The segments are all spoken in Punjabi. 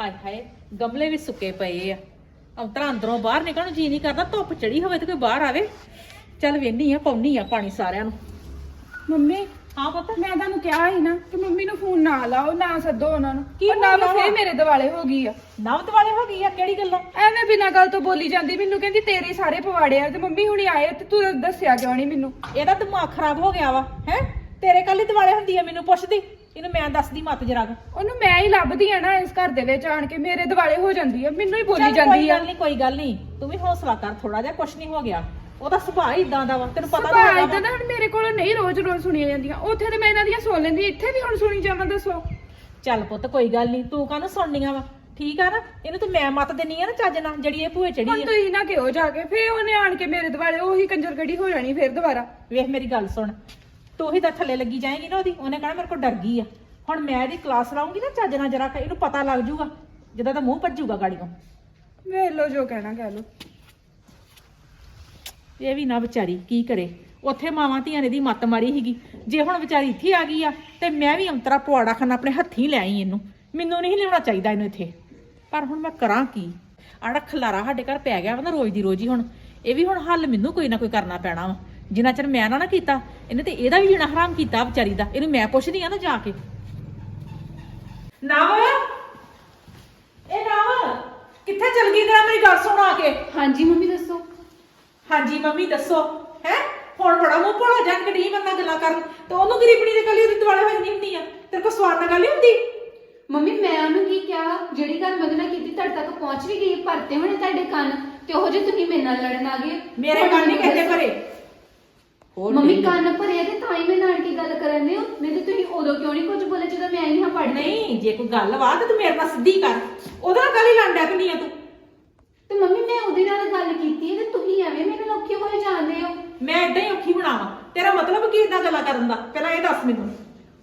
ਹਾਏ ਹਾਏ ਗਮਲੇ ਵੀ ਸੁੱਕੇ ਪਏ ਆ। ਅੰਤਰਾ ਅੰਦਰੋਂ ਬਾਹਰ ਨਿਕਲਣ ਨੂੰ ਜੀ ਨਹੀਂ ਕਰਦਾ ਧੁੱਪ ਚੜੀ ਹੋਵੇ ਤੇ ਕੋਈ ਬਾਹਰ ਆਵੇ। ਚੱਲ ਵੇਹਨੀ ਆ ਪਾਉਣੀ ਆ ਪਾਣੀ ਸਾਰਿਆਂ ਨੂੰ। ਮੰਮੀ ਹਾਂ ਪੁੱਤ। ਮੈਂ ਤੁਹਾਨੂੰ ਕਿਹਾ ਸੀ ਨਾ ਕਿ ਮੰਮੀ ਨੂੰ ਫੋਨ ਨਾ ਲਾਓ ਨਾ ਸੱਦੋ ਉਹਨਾਂ ਨੂੰ। ਕੀ ਉਹ ਨਾ ਲਾਵਾਂ? ਮੇਰੇ ਦਿਵਾਲੇ ਹੋ ਗਈ ਆ। ਨਵਤ ਵਾਲੇ ਹੋ ਗਈ ਆ? ਕਿਹੜੀ ਗੱਲੋਂ? ਐਵੇਂ ਬਿਨਾਂ ਗੱਲ ਤੋਂ ਬੋਲੀ ਜਾਂਦੀ ਮੈਨੂੰ ਕਹਿੰਦੀ ਤੇਰੇ ਸਾਰੇ ਪਵਾੜੇ ਆ ਤੇ ਮੰਮੀ ਹੁਣੀ ਆਏ ਤੇ ਤੂੰ ਦੱਸਿਆ ਕਿਉਂ ਨਹੀਂ ਮੈਨੂੰ? ਇਹਦਾ ਦਿਮਾਗ ਖਰਾਬ ਹੋ ਗਿਆ ਵਾ ਹੈ? ਤੇਰੇ ਕੱਲ ਹੀ ਦਿਵਾਲੇ ਹੁੰਦੀ ਆ ਮੈਨੂੰ ਪੁੱਛਦੀ। ਇਹਨੂੰ ਮੈਂ ਦੱਸਦੀ ਮਤ ਜਰਾ ਕੁ। ਉਹਨੂੰ ਮੈਂ ਹੀ ਲੱਭਦੀ ਆ ਨਾ ਇਸ ਘਰ ਦੇ ਵਿੱਚ ਆਣ ਕੇ ਮੇਰੇ ਦਿਵਾਲੇ ਹੋ ਜਾਂਦੀ ਆ ਮੈਨੂੰ ਹੀ ਬੋਲੀ ਚੱਲ ਜਾਂਦੀ ਕੋਈ ਆ। ਗੱਲ ਨਹੀਂ ਕੋਈ ਗੱਲ ਨਹੀਂ ਤੂੰ ਵੀ ਹੌਸਲਾ ਕਰ ਥੋੜਾ ਜਿਹਾ ਕੁਛ ਨਹੀਂ ਹੋ ਗਿਆ। ਉਹਦਾ ਸੁਭਾਅ ਹੀ ਇਦਾਂ ਦਾ ਵਾ ਤੈਨੂੰ ਪਤਾ ਤਾਂ ਸੁਭਾਅ ਹੈਗਾ ਵਾ। ਦਾ ਹੁਣ ਮੇਰੇ ਕੋਲ ਨਹੀਂ ਰੋਜ਼-ਰੋਜ਼ ਸੁਣੀਆਂ ਜਾਂਦੀਆਂ। ਉੱਥੇ ਤੇ ਮੈਂ ਇਹਨਾਂ ਦੀਆਂ ਸੁਣ ਲੈਂਦੀ ਇੱਥੇ ਵੀ ਹੁਣ ਸੁਣੀ ਜਾਵਾਂ ਦੱਸੋ। ਚੱਲ ਪੁੱਤ ਕੋਈ ਗੱਲ ਨਹੀਂ ਤੂੰ ਕਾਹਨੂੰ ਸੁਣਨੀਆਂ ਵਾ? ਠੀਕ ਆ ਨਾ? ਇਹਨੂੰ ਤੇ ਮੈਂ ਮਤ ਦੇਣੀ ਆ ਨਾ ਚੱਜ ਨਾਲ ਜਿਹੜੀ ਇਹ ਭੂਏ ਚੜੀ ਆ। ਤੁਸੀਂ ਨਾ ਕਿਹੋ ਜਾ ਕੇ ਫੇਰ ਉਹਨੇ ਆਣ ਕੇ ਮੇਰੇ ਦਿਵਾਲੇ ਉਹੀ ਕੰਜਰਗੜੀ ਹੋ ਜਾਣੀ ਫੇਰ ਦੁਬਾਰਾ। ਵੇਖ ਮੇਰੀ ਗੱਲ ਸੁਣ ਤੂੰ ਹੀ ਤਾਂ ਥੱਲੇ ਲੱਗੀ ਜਾਏਗੀ ਨਾ ਉਹਦੀ ਉਹਨੇ ਕਹਣਾ ਮੇਰੇ ਕੋਲ ਡਰ ਗਈ ਆ। ਹੁਣ ਮੈਂ ਇਹਦੀ ਕਲਾਸ ਲਾਉਂਗੀ ਨਾ ਚੱਜ ਨਾਲ ਜਰਾ ਇਹਨੂੰ ਪਤਾ ਲੱਗ ਜੂਗਾ ਜਦੋਂ ਤਾਂ ਮੂੰਹ ਭੱਜੂਗਾ ਗਾੜੀਆਂ ਵੇਖ ਲਓ ਜੋ ਕਹਿਣਾ ਕਹਿ ਲਓ। ਇਹ ਵੀ ਨਾ ਵਿਚਾਰੀ ਕੀ ਕਰੇ। ਉੱਥੇ ਮਾਵਾਂ ਧੀਆਂ ਨੇ ਦੀ ਮੱਤ ਮਾਰੀ ਸੀਗੀ। ਜੇ ਹੁਣ ਵਿਚਾਰੀ ਇੱਥੇ ਆ ਗਈ ਆ ਤੇ ਮੈਂ ਵੀ ਅੰਤਰਾ ਪਵਾੜਾ ਖਾਨਾ ਆਪਣੇ ਹੱਥੀਂ ਲੈ ਆਈ ਇਹਨੂੰ। ਮੈਨੂੰ ਨਹੀਂ ਲਿਆਉਣਾ ਚਾਹੀਦਾ ਇਹਨੂੰ ਇੱਥੇ। ਪਰ ਹੁਣ ਮੈਂ ਕਰਾਂ ਕੀ? ਆੜਾ ਖਲਾਰਾ ਸਾਡੇ ਘਰ ਪੈ ਗਿਆ ਵਾ ਨਾ ਰੋਜ਼ ਦੀ ਰੋਜ਼ ਹੀ ਹੁਣ ਇਹ ਵੀ ਹੁਣ ਹੱਲ ਮੈਨੂੰ ਕੋਈ ਨਾ ਕੋਈ ਕਰਨਾ ਪੈਣਾ ਵਾ। ਜਿੰਨਾ ਚਿਰ ਮੈਂ ਨਾ ਨਾ ਕੀਤਾ ਇਹਨੇ ਤੇ ਇਹਦਾ ਵੀ ਜੀਣਾ ਹਰਾਮ ਕੀਤਾ ਵਿਚਾਰੀ ਦਾ। ਇਹਨੂੰ ਮੈਂ ਪੁੱਛਦੀ ਆ ਨਾ ਜਾ ਕੇ। ਨਵ! ਇਹ ਨਵ! ਕਿੱਥੇ ਚਲ ਗਈ ਤੇਰਾ ਮੇਰੀ ਗੱਲ ਸੁਣ ਆ ਕੇ? ਹਾਂਜੀ ਮੰਮੀ ਦੱਸੋ। ਹਾਂਜੀ ਮੰਮੀ ਦੱਸੋ। ਹੈ? ਹੁਣ ਬੜਾ ਮੂੰਹ ਭੋਲਾ ਜਾਂ ਕੜੀ ਬੰਦਾ ਗੱਲਾਂ ਕਰਨ। ਤੇ ਉਹਨੂੰ ਗਰੀਬਣੀ ਦੇ ਕਲੀ ਉਹਦੀ ਦੁਆਲੇ ਨਹੀਂ ਹੁੰਦੀ ਆ? ਤੇਰੇ ਕੋ ਸਵਾਰ ਨਾਲ ਗੱਲ ਹੀ ਹੁੰਦੀ? ਮੰਮੀ ਮੈਂ ਉਹਨੂੰ ਕੀ ਕਿਹਾ? ਜਿਹੜੀ ਗੱਲ ਮੈਂ ਉਹਦੇ ਨਾਲ ਕੀਤੀ ਤੁਹਾਡੇ ਤੱਕ ਪਹੁੰਚ ਵੀ ਗਈ ਭਰਤੇ ਹੋਣੇ ਤੁਹਾਡੇ ਕੰਨ ਤੇ ਉਹ ਜੇ ਤੁਸੀਂ ਮੇਰੇ ਨਾਲ ਲੜਨ ਆ ਗਏ। ਮੇਰੇ ਕੰਨ ਨਹੀਂ ਕਹਿੰਦੇ। ਭਰੇ ਹੋਰ ਮੰਮੀ ਨਹੀਂ। ਕੰਨ ਭਰੇ ਆ ਤੇ ਤਾਂ ਹੀ ਮੈਂ ਨਾਲ ਕੀ ਗੱਲ ਕਰਨ ਦੇ ਹੋ। ਨਹੀਂ ਤੇ ਤੁਸੀਂ ਉਦੋਂ ਕਿਉਂ ਨਹੀਂ ਕੁਝ ਬੋਲੇ? ਜਦੋਂ ਮੈਂ ਨਹੀਂ ਹਾਂ ਪੜ੍ਹਦੀ। ਨਹੀਂ ਜੇ ਕੋਈ ਗੱਲ ਵਾ ਤੇ ਤੂੰ ਮੇਰੇ ਨਾਲ ਸਿੱਧੀ ਕਰ। ਉਹਦੇ ਨਾਲ ਗੱਲ ਹੀ ਲੰਡਿਆ ਕਿ ਨਹੀਂ ਆ ਤੂੰ। ਤੇ ਮੰਮੀ ਮੈਂ ਉਹਦੇ ਨਾਲ ਗੱਲ ਕੀਤੀ ਹੈ ਤੇ ਤੁਸੀਂ ਐਵੇਂ ਮੇਰੇ ਨਾਲ ਔਖੇ ਹੋਏ ਜਾਂਦੇ ਹੋ। ਮੈਂ ਏਦਾਂ ਹੀ ਔਖੀ ਬਣਾਵਾਂ। ਤੇਰਾ ਮਤਲਬ ਕੀ ਇਦਾਂ ਗੱਲਾਂ ਕਰਨ ਦਾ? ਪਹਿਲਾਂ ਇਹ ਦੱਸ ਮੈਨੂੰ।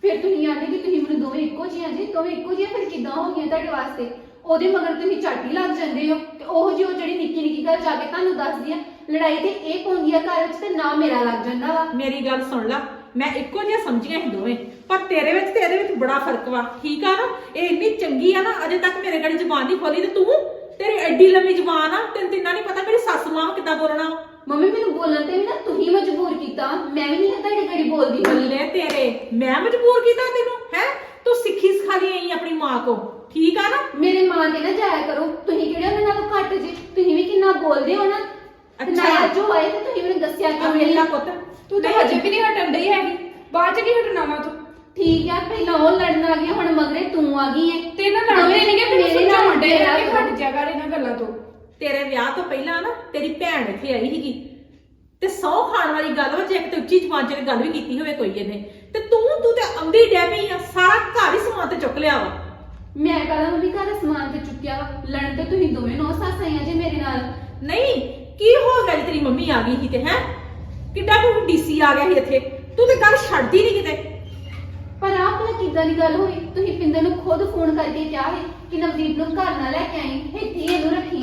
ਫਿਰ ਤੁਸੀਂ ਆਂਦੇ ਕਿ ਤੁਸੀਂ ਮੈਨੂੰ ਦੋਵੇਂ ਇੱਕੋ ਜਿਹੀਆਂ ਜੀ ਦੋਵੇਂ ਇੱਕੋ ਜਿਹੀਆਂ ਫਿਰ ਕਿੱਦਾਂ ਹੋ ਗਈਆਂ ਤੁਹਾਡੇ ਵਾਸਤੇ? ਉਹਦੇ ਮਗਰ ਤੁਸੀਂ ਝਾਟੀ ਲੱਗ ਜਾਂਦੇ ਹੋ ਤੇ ਉਹ ਜਿਹੀ ਉਹ ਜਿਹੜੀ ਨਿੱਕੀ ਨਿੱਕੀ ਗੱਲ ਜਾ ਕੇ ਤੁਹਾਨੂੰ ਦੱਸਦੀ ਆ ਲੜਾਈ ਤੇ ਇਹ ਪਾਉਂਦੀ ਆ ਘਰ ਵਿੱਚ ਤੇ ਨਾ ਮੇਰਾ ਲੱਗ ਜਾਂਦਾ ਵਾ। ਮੇਰੀ ਗੱਲ ਸੁਣ ਲੈ ਮੈਂ ਇੱਕੋ ਜਿਹਾ ਸਮਝੀਆਂ ਸੀ ਦੋਵੇਂ ਪਰ ਤੇਰੇ ਵਿੱਚ ਤੇ ਇਹਦੇ ਵਿੱਚ ਬੜਾ ਫ਼ਰਕ ਵਾ ਠੀਕ ਆ ਨਾ? ਇਹ ਇੰਨੀ ਚੰਗੀ ਆ ਨਾ ਅਜੇ ਤੱਕ ਮੇਰੇ ਗੜੀ ਜ਼ੁਬਾਨ ਨਹੀਂ ਖੋਲੀ ਤੇ ਤੂੰ ਤੇਰੀ ਐਡੀ ਲੰਮੀ ਜ਼ੁਬਾਨ ਆ ਤੈਨੂੰ ਤਿੰਨਾ ਨਹੀਂ ਪਤਾ ਮੇਰੀ ਸੱਸ ਮਾਂ ਕਿੱਦਾਂ ਬੋਲਣਾ ਵਾ। ਮੰਮੀ ਮੈਨੂੰ ਬੋਲਣ ਤੇ ਵੀ ਨਾ ਤੁਸੀਂ ਮਜਬੂਰ ਕੀਤਾ ਮੈਂ ਵੀ ਨਹੀਂ ਤੁਹਾਡੇ ਘੜੀ ਬੋਲਦੀ। ਹੁੰਦੀ ਬੱਲੇ ਤੇਰੇ ਮੈਂ ਮਜਬੂਰ ਕੀਤਾ ਤੈਨੂੰ ਹੈ? ਤੂੰ ਸਿੱਖੀ ਸਿਖਾ ਲਈ ਆਈ ਆਪਣੀ ਮਾਂ ਕੋ ਠੀਕ ਆ ਨਾ? ਮੇਰੇ ਮਾਂ ਦੇ ਨਾ ਜਾਇਆ ਕਰੋ ਤੁਸੀਂ ਕਿਹੜੇ ਉਹਨਾਂ ਨਾਲੋਂ ਘੱਟ ਜੀ ਤੁਸੀਂ ਵੀ ਕਿੰਨਾ ਬੋਲਦੇ ਹੋ ਨਾ। ਤੇ ਅੱਛਾ। ਨਾ ਜੋ ਆਏ ਤੇ ਤੁਸੀਂ ਮੈਨੂੰ ਦੱਸਿਆ ਕਿਉਂ ਮੇਰਾ ਨਹੀਂ? ਪੁੱਤ ਤੂੰ ਤਾਂ ਹਜੇ ਵੀ ਨਹੀਂ ਹਟਣ ਡਈ ਹੈਗੀ। ਬਾਅਦ ਚ ਕੀ ਹਟਣਾ ਵਾ ਤੂੰ? ਠੀਕ ਆ ਪਹਿਲਾਂ ਉਹ ਲੜਨ ਆ ਗਈ ਹੁਣ ਮਗਰੇ ਤੂੰ ਆ ਗਈ ਹੈ ਤੇ ਇਹਨਾਂ ਲੜਦੇ ਨਹੀਂ ਕਿ ਮੇਰੇ ਮੈਨੂੰ ਨਾਲ ਸਮਝਾਉਣ ਡੇ ਮੇਰਾ ਕਿ ਹਟ ਜਾ ਕਰ ਇਹਨਾਂ ਗੱਲਾਂ ਤੋਂ। ਤੇਰੇ ਵਿਆਹ ਤੋਂ ਪਹਿਲਾਂ ਨਾ ਤੇਰੀ ਭੈਣ ਇੱਥੇ ਆਈ ਸੀਗੀ। ਤੇ ਸੌ ਖਾਣ ਵਾਲੀ ਗੱਲ ਵਾ ਜੇ ਕਿਤੇ ਉੱਚੀ ਜ਼ਬਾਨ 'ਚ ਗੱਲ ਵੀ ਕੀਤੀ ਹੋਵੇ ਕੋਈ ਇਹਨੇ। ਤੇ ਤੂੰ ਤੂੰ ਤੇ ਆਉਂਦੀ ਡੈ ਪਈ ਆ ਸਾਰਾ ਘਰ ਹੀ ਸਮਾਨ ਤੇ ਚੁੱਕ ਲਿਆ ਵਾ। ਮੈਂ ਕਹਦਾ ਮੰਮੀ ਘਰ ਸਮਾਨ ਤੇ ਚੁੱਕਿਆ ਵਾ? ਲੜਨ ਤੇ ਤੁਸੀਂ ਦੋਵੇਂ ਨੌ ਸੱਸ ਆਈਆਂ ਜੇ ਮੇਰੇ ਨਾਲ। ਨਹੀਂ ਕੀ ਹੋ ਗਿਆ ਜੀ ਤੇਰੀ ਮੰਮੀ ਆ ਗਈ ਸੀ ਤੇ ਹੈ? ਕਿੱਡਾ ਕੋਈ ਡੀਸੀ ਆ ਗਿਆ ਸੀ ਇੱਥੇ? ਤੂੰ ਤੇ ਗੱਲ ਛੱਡਦੀ ਨਹੀਂ ਕਿਤੇ। ਪਰ ਆਪ ਨਾਲ ਕਿੱਦਾਂ ਦੀ ਗੱਲ ਹੋਈ? ਤੁਸੀਂ ਪਿੰਦਰ ਨੂੰ ਖੁਦ ਫੋਨ ਕਰਕੇ ਕਿਹਾ ਸੀ ਕਿ ਨਵਦੀਪ ਨੂੰ ਘਰ ਨਾ ਲੈ ਕੇ ਆਈ ਇੱਥੇ ਹੀ ਇਹਨੂੰ ਰੱਖੀ।